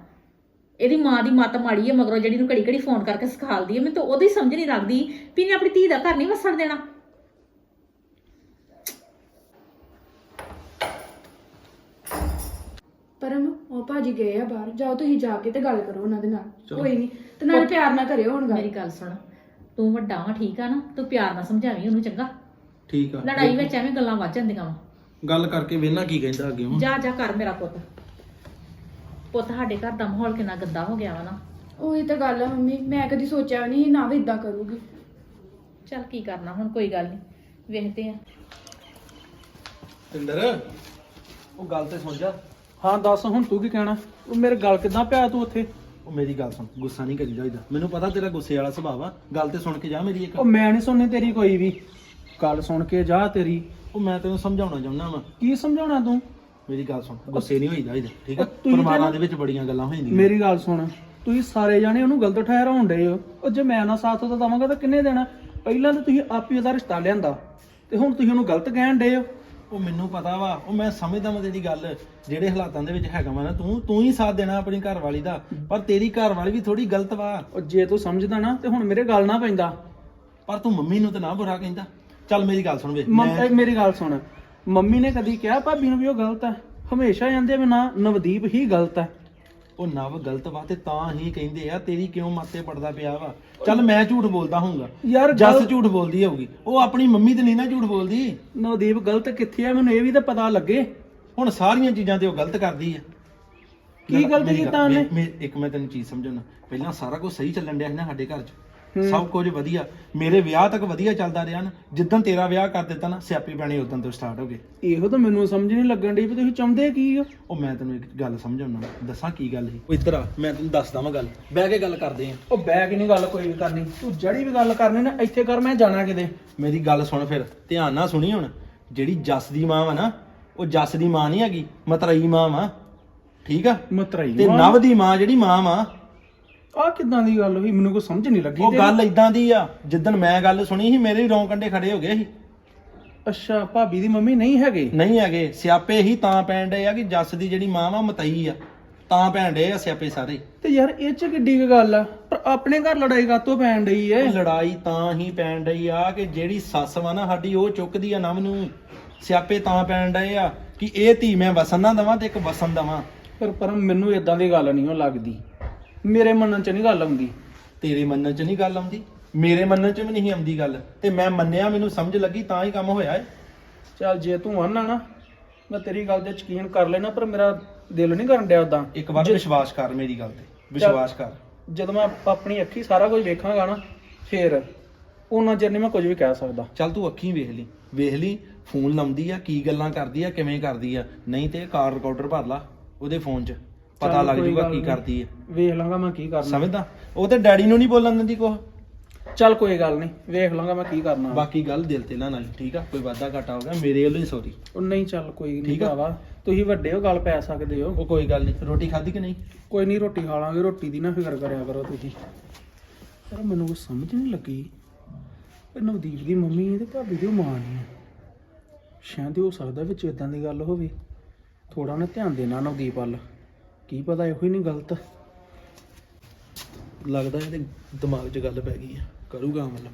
ਇਹਦੀ ਮਾਂ ਦੀ ਮੱਤ ਮਾੜੀ ਹੈ ਮਗਰੋਂ ਜਿਹੜੀ ਨੂੰ ਘੜੀ ਘੜੀ ਫੋਨ ਕਰਕੇ ਸਿਖਾਲਦੀ ਹੈ ਮੈਨੂੰ ਤਾਂ ਉਹਦੀ ਸਮਝ ਨਹੀਂ ਲੱਗਦੀ ਵੀ ਇਹਨੇ ਆਪਣੀ ਧੀ ਦਾ ਘਰ ਨਹੀਂ ਵਸਣ ਦੇਣਾ। ਪਰਮ ਉਹ ਭਾਜੀ ਗਏ ਆ ਬਾਹਰ। ਜਾਓ ਤੁਸੀਂ ਜਾ ਕੇ ਤੇ ਗੱਲ ਕਰੋ ਉਹਨਾਂ ਦੇ ਨਾਲ। ਚਲੋ। ਕੋਈ ਨਹੀਂ ਤੇ ਨਾਲ ਪਿਆਰ ਨਾਲ ਕਰਿਓ ਹੁਣ ਗੱਲ। ਮੇਰੀ ਗੱਲ ਸੁਣ। ਤੂੰ ਵੱਡਾ ਵਾ ਠੀਕ ਆ ਨਾ? ਤੂੰ ਪਿਆਰ ਨਾਲ ਸਮਝਾਵੀਂ ਉਹਨੂੰ ਚੰਗਾ। ਠੀਕ ਆ। ਲੜਾਈ ਵਿੱਚ ਐਵੇਂ ਗੱਲਾਂ ਵੱਜ ਜਾਂਦੀਆਂ ਵਾ। ਗੱਲ ਕਰਕੇ ਵੇਖਣਾ ਕੀ ਕਹਿੰਦਾ ਅੱਗੇ ਹੁਣ। ਜਾ ਜਾ ਕਰ ਮੇਰਾ ਪੁੱਤ। ਪੁੱਤ ਸਾਡੇ ਘਰ ਦਾ ਮਾਹੌਲ ਕਿੰਨਾ ਗੰਦਾ ਹੋ ਗਿਆ ਵਾ ਨਾ। ਉਹੀ ਤਾਂ ਗੱਲ ਆ ਮੰਮੀ ਮੈਂ ਕਦੀ ਸੋਚਿਆ ਨਹੀਂ ਨਾ ਵੀ ਇਦਾਂ ਕਰੂਗੀ। ਚੱਲ ਕੀ ਕਰਨਾ ਹੁਣ ਕੋਈ ਗੱਲ ਨਹੀਂ ਵੇਖਦੇ ਆ। ਤਿੰਦਰ ਉਹ ਗੱਲ ਤੇ ਸੁਣ ਜਾ। ਹਾਂ ਦੱਸ ਹੁਣ ਤੂੰ ਕੀ ਕਹਿਣਾ? ਉਹ ਮੇਰੇ ਗੱਲ ਕਿਦਾਂ ਪਿਆ ਤੂੰ ਉੱਥੇ? ਉਹ ਮੇਰੀ ਗੱਲ ਸੁਣ ਗੁੱਸਾ ਨਹੀਂ ਕਰੀਦਾ ਇਹਦਾ ਮੈਨੂੰ ਪਤਾ ਤੇਰਾ ਗੁੱਸੇ ਵਾਲਾ ਸੁਭਾਅ ਆ ਗੱਲ ਤੇ ਸੁਣ ਕੇ ਜਾ ਮੇਰੀ ਇੱਕ। ਉਹ ਮੈਂ ਨਹੀਂ ਸੁਣਨੀ ਤੇਰੀ ਕੋਈ ਵੀ। ਗੱਲ ਸੁਣ ਕੇ ਜਾ ਤੇਰੀ। ਉਹ ਮੈਂ ਤੈਨੂੰ ਸਮਝਾਉਣਾ ਚਾਹੁੰਦਾ ਵਾਂ। ਕੀ ਸਮਝਾਉਣਾ ਤੂੰ? ਮੇਰੀ ਗੱਲ ਸੁਣ। ਗੁੱਸੇ ਨਹੀਂ ਹੋਈਦਾ ਇਹਦਾ ਠੀਕ ਆ? ਤੁਸੀਂ ਪਰਿਵਾਰਾਂ ਦੇ ਵਿੱਚ ਬੜੀਆਂ ਗੱਲਾਂ ਹੋ ਜਾਂਦੀਆਂ ਮੇਰੀ ਗੱਲ ਸੁਣ ਤੁਸੀਂ ਸਾਰੇ ਜਾਣੇ ਉਹਨੂੰ ਗਲਤ ਠਹਿਰਾਉਣ ਡਏ ਹੋ। ਉਹ ਜੇ ਮੈਂ ਨਾ ਸਾਥ ਉਹਦਾ ਦਵਾਂਗਾ ਤਾਂ ਕਿੰਨੇ ਦੇਣਾ? ਪਹਿਲਾਂ ਤਾਂ ਤੁਸੀਂ ਆਪ ਹੀ ਉਹਦਾ ਰਿਸ਼ਤਾ ਲਿਆਂਦਾ ਤੇ ਹੁਣ ਤੁਸੀਂ ਉਹਨੂੰ ਗਲਤ ਕਹਿਣ ਡਏ ਹੋ। ਉਹ ਮੈਨੂੰ ਪਤਾ ਵਾ ਉਹ ਮੈਂ ਸਮਝਦਾ ਮੈਂ ਤੇਰੀ ਗੱਲ। ਜਿਹੜੇ ਹਾਲਾਤਾਂ ਦੇ ਵਿੱਚ ਹੈਗਾ ਵਾ ਨਾ ਤੂੰ ਤੂੰ ਹੀ ਸਾਥ ਦੇਣਾ ਆਪਣੀ ਘਰ ਵਾਲੀ ਦਾ। ਪਰ ਤੇਰੀ ਘਰ ਵਾਲੀ ਵੀ ਥੋੜੀ ਗਲਤ ਵਾ। ਉਹ ਜੇ ਤੂੰ ਸਮਝਦਾ ਨਾ ਤੇ ਹੁਣ ਮੇਰੇ ਗੱਲ ਨਾ ਪੈਂਦਾ। ਪਰ ਤੂੰ ਮੰਮੀ ਨੂੰ ਤਾਂ ਨਾ ਬੁਰਾ ਕਹਿੰਦਾ। ਚੱਲ ਮੇਰੀ ਗੱਲ ਸੁਣ ਵੇ ਮੈਂ- ਮੇਰੀ ਗੱਲ ਸੁਣ। ਮੰਮੀ ਨੇ ਕਦੀ ਕਿਹਾ ਭਾਬੀ ਨੂੰ ਵੀ ਉਹ ਗਲਤ ਹੈ ਹਮੇਸ਼ਾ ਜਾਂਦੇ ਵੀ ਨਾ ਨਵਦੀਪ ਹੀ ਗਲਤ ਹੈ ਉਹ ਨਵ ਗਲਤ ਵਾ ਤੇ ਤਾਂ ਹੀ ਕਹਿੰਦੇ ਆ ਤੇਰੀ ਕਿਉਂ ਮਾਤੇ ਪੜਦਾ ਪਿਆ ਵਾ? ਚੱਲ ਮੈਂ ਝੂਠ ਬੋਲਦਾ ਹੋਊਗਾ ਯਾਰ ਜੱਸ ਗਲਤ- ਝੂਠ ਬੋਲਦੀ ਹੋਊਗੀ। ਉਹ ਆਪਣੀ ਮੰਮੀ ਤੇ ਨਹੀਂ ਨਾ ਝੂਠ ਬੋਲਦੀ। ਨਵਦੀਪ ਗਲਤ ਕਿੱਥੇ ਹੈ ਮੈਨੂੰ ਇਹ ਵੀ ਤਾਂ ਪਤਾ ਲੱਗੇ। ਹੁਣ ਸਾਰੀਆਂ ਚੀਜ਼ਾਂ ਤੇ ਉਹ ਗਲਤ ਕਰਦੀ ਆ। ਕੀ ਮੇਰੀ ਗਲਤ ਗੱਲ- ਕੀਤਾ ਉਹਨੇ? ਮੇ- ਮੇ- ਇੱਕ ਮੈਂ ਤੈਨੂੰ ਚੀਜ਼ ਸਮਝਾਉਣਾ ਪਹਿਲਾਂ ਸਾਰਾ ਕੁਝ ਸਹੀ ਚੱਲਣ ਡਿਆ ਸੀ ਨਾ ਸਾਡੇ ਘਰ 'ਚ। ਸਭ ਕੁਝ ਵਧੀਆ। ਮੇਰੇ ਵਿਆਹ ਤੱਕ ਵਧੀਆ ਚੱਲਦਾ ਰਿਹਾ ਨਾ। ਜਿੱਦਾਂ ਤੇਰਾ ਵਿਆਹ ਕਰ ਦਿੱਤਾ ਨਾ ਸਿਆਪੀ ਪੈਣੀ ਉਦੋਂ ਤੋਂ ਸਟਾਰਟ ਹੋ ਗਏ। ਇਹੋ ਤਾਂ ਮੈਨੂੰ ਸਮਝ ਨਹੀਂ ਲੱਗਣ ਡਈ ਵੀ ਤੁਸੀਂ ਚਾਹੁੰਦੇ ਕੀ ਹੋ? ਉਹ ਮੈਂ ਤੈਨੂੰ ਇੱਕ ਗੱਲ ਸਮਝਾਉਣਾ ਦੱਸਾਂ ਕੀ ਗੱਲ ਸੀ? ਉਹ ਇੱਧਰ ਆ ਮੈਂ ਤੈਨੂੰ ਦੱਸਦਾ ਵਾਂ ਗੱਲ। ਬਹਿ ਕੇ ਗੱਲ ਕਰਦੇ ਆਂ। ਉਹ ਬੈਗ ਨਹੀਂ ਗੱਲ ਕੋਈ ਵੀ ਕਰਨੀ। ਤੂੰ ਜਿਹੜੀ ਵੀ ਗੱਲ ਕਰਨੀ ਨਾ ਇੱਥੇ ਕਰ ਮੈਂ ਜਾਣਾ ਕਿਤੇ। ਮੇਰੀ ਗੱਲ ਸੁਣ ਫਿਰ। ਧਿਆਨ ਨਾਲ ਸੁਣੀ ਹੁਣ। ਜਿਹੜੀ ਜੱਸ ਦੀ ਮਾਂ ਵਾ ਨਾ ਉਹ ਜੱਸ ਦੀ ਮਾਂ ਨਹੀਂ ਹੈਗੀ ਮਤਰਈ ਮਾਂ ਵਾ। ਠੀਕ ਆ? ਮਤਰਾਈ ਤੇ ਨਵ ਦੀ ਮਾਂ ਜਿਹੜੀ ਮਾਂ ਵਾ ਆ ਕਿਦਾਂ ਦੀ ਗੱਲ ਹੋਈ? ਮੈਨੂੰ ਕੋਈ ਸਮਝ ਨਹੀਂ ਲੱਗੀ ਉਹ। ਗੱਲ ਇਦਾਂ ਦੀ ਆ ਜਿੱਦਣ ਮੈਂ ਗੱਲ ਸੁਣੀ ਸੀ ਮੇਰੇ ਵੀ ਰੌਂ ਕੰਡੇ ਖੜੇ ਹੋ ਗਏ ਸੀ। ਅੱਛਾ ਭਾਬੀ ਦੀ ਮੰਮੀ ਨਹੀਂ ਹੈਗੇ? ਨਹੀਂ ਹੈਗੇ ਸਿਆਪੇ ਹੀ ਤਾਂ ਪੈਣ ਡਏ ਆ ਕਿ ਜੱਸ ਦੀ ਜਿਹੜੀ ਮਾਂ ਵਾ ਮਤਈ ਆ। ਤਾਂ ਪੈਣ ਡਏ ਆ ਸਿਆਪੇ ਸਾਰੇ। ਤੇ ਯਾਰ ਇਹ ਚ ਕਿੱਡੀ ਕੁ ਗੱਲ ਆ? ਪਰ ਆਪਣੇ ਘਰ ਲੜਾਈ ਕਾਤੋਂ ਪੈਣ ਡਈ ਏ? ਇਹ ਲੜਾਈ ਤਾਂ ਹੀ ਪੈਣ ਡਈ ਆ ਕਿ ਜਿਹੜੀ ਸੱਸ ਵਾ ਨਾ ਸਾਡੀ ਉਹ ਚੁੱਕਦੀ ਆ ਨਵ ਨੂੰ। ਸਿਆਪੇ ਤਾਂ ਪੈਣ ਡਏ ਆ ਕਿ ਇਹ ਧੀ ਮੈਂ ਵਸਣ ਨਾ ਦਵਾਂ ਤੇ ਇੱਕ ਵਸਣ ਦਵਾਂ। ਪਰ ਪਰ ਮੈਨੂੰ ਇਦਾਂ ਦੀ ਗੱਲ ਨਹੀਂ ਉਹ ਲੱਗਦੀ। ਮੇਰੇ ਮੰਨਣ ਚ ਨਹੀਂ ਗੱਲ ਆਉਂਦੀ। ਤੇਰੇ ਮੰਨਣ ਚ ਨਹੀਂ ਗੱਲ ਆਉਂਦੀ? ਮੇਰੇ ਮੰਨਣ ਚ ਵੀ ਨਹੀਂ ਆਉਂਦੀ ਗੱਲ। ਤੇ ਮੈਂ ਮੰਨਿਆ ਮੈਨੂੰ ਸਮਝ ਲੱਗੀ ਤਾਂ ਹੀ ਕੰਮ ਹੋਇਆ ਏ। ਚੱਲ ਜੇ ਤੂੰ ਆਨਾ ਨਾ ਮੈਂ ਤੇਰੀ ਗੱਲ ਤੇ ਯਕੀਨ ਕਰ ਲੈਣਾ ਪਰ ਮੇਰਾ ਦਿਲ ਨਹੀਂ ਕਰਨ ਡਿਆ ਉਦਾਂ ਇੱਕ ਵਾਰ ਵਿਸ਼ਵਾਸ ਕਰ ਮੇਰੀ ਗੱਲ ਤੇ। ਵਿਸ਼ਵਾਸ ਕਰ। ਜਦੋਂ ਮੈਂ ਆਪਣੀ ਅੱਖੀ ਸਾਰਾ ਕੁਝ ਵੇਖਾਂਗਾ ਨਾ ਫੇਰ ਉਹਨਾਂ ਚਿਰ ਨਹੀਂ ਮੈਂ ਕੁਝ ਵੀ ਕਹਿ ਸਕਦਾ। ਚੱਲ ਤੂੰ ਅੱਖੀਂ ਵੇਖ ਲਈ। ਵੇਖ ਲਈ ਫੋਨ ਲਾਉਂਦੀ ਆ ਕੀ ਗੱਲਾਂ ਕਰਦੀ ਆ ਕਿਵੇਂ ਕਰਦੀ ਆ। ਨਹੀਂ ਤੇ ਕਾਰ ਰਿਕਾਰਡਰ ਭਰ ਲਾ ਉਹਦੇ ਫੋਨ 'ਚ। ਪਤਾ ਚੱਲ ਲੱਗ ਕੋਈ ਜੂਗਾ ਗੱਲ ਕੀ। ਕਰਦੀ ਆ ਵੇਖ ਲਾਂਗਾ ਮੈਂ ਕੀ ਕਰਨਾ। ਸਮਝਦਾ? ਉਹ ਤੇ ਡੈਡੀ ਨੂੰ ਨਹੀਂ ਬੋਲਣ ਦਿੰਦੀ ਕੁਛ? ਚੱਲ ਕੋਈ ਗੱਲ ਨਹੀਂ ਵੇਖ ਲਾਂਗਾ ਮੈਂ ਕੀ ਕਰਨਾ। ਬਾਕੀ ਗੱਲ ਦਿਲ ਤੇ ਨਾ ਲਾਈ ਠੀਕ ਆ? ਕੋਈ ਵਾਧਾ ਘਾਟਾ ਹੋ ਗਿਆ ਮੇਰੇ ਵੱਲੋਂ ਹੀ ਸੌਰੀ ਉਹ ਨਹੀਂ ਚੱਲ ਕੋਈ ਨਹੀਂ ਠੀਕ ਆ। ਭਰਾਵਾ ਤੁਸੀਂ ਵੱਡੇ ਹੋ ਗੱਲ ਪੈ ਸਕਦੇ ਹੋ। ਉਹ ਕੋਈ ਗੱਲ ਨਹੀਂ। ਰੋਟੀ ਖਾਧੀ ਕਿ ਨਹੀਂ? ਕੋਈ ਨਹੀਂ ਰੋਟੀ ਖਾ ਲਾਂਗੇ ਰੋਟੀ ਦੀ ਨਾ ਫਿਕਰ ਕਰਿਆ ਕਰੋ ਤੁਸੀਂ। ਪਰ ਮੈਨੂੰ ਕੁਛ ਸਮਝ ਨਹੀਂ ਲੱਗੀ। ਇਹ ਨਵਦੀਪ ਦੀ ਮੰਮੀ ਹੈ ਤੇ ਭਾਬੀ ਦੀ ਉਹ ਮਾਂ ਨਹੀਂ ਹੈ। ਸ਼ਾਇਦ ਹੋ ਸਕਦਾ ਵਿੱਚ ਇਦਾਂ ਦੀ ਗੱਲ ਹੋਵੇ। ਥੋੜਾ ਨਾ ਧਿਆਨ ਦੇਣਾ ਨਵਦੀਪ ਵੱਲ। ਕੀ ਪਤਾ, ਇਹੋ ਹੀ ਨਹੀਂ ਗਲਤ। ਲੱਗਦਾ ਇਹਦੇ ਦਿਮਾਗ 'ਚ ਗੱਲ ਪੈ ਗਈ ਆ। ਕਰੂਗਾ ਮਤਲਬ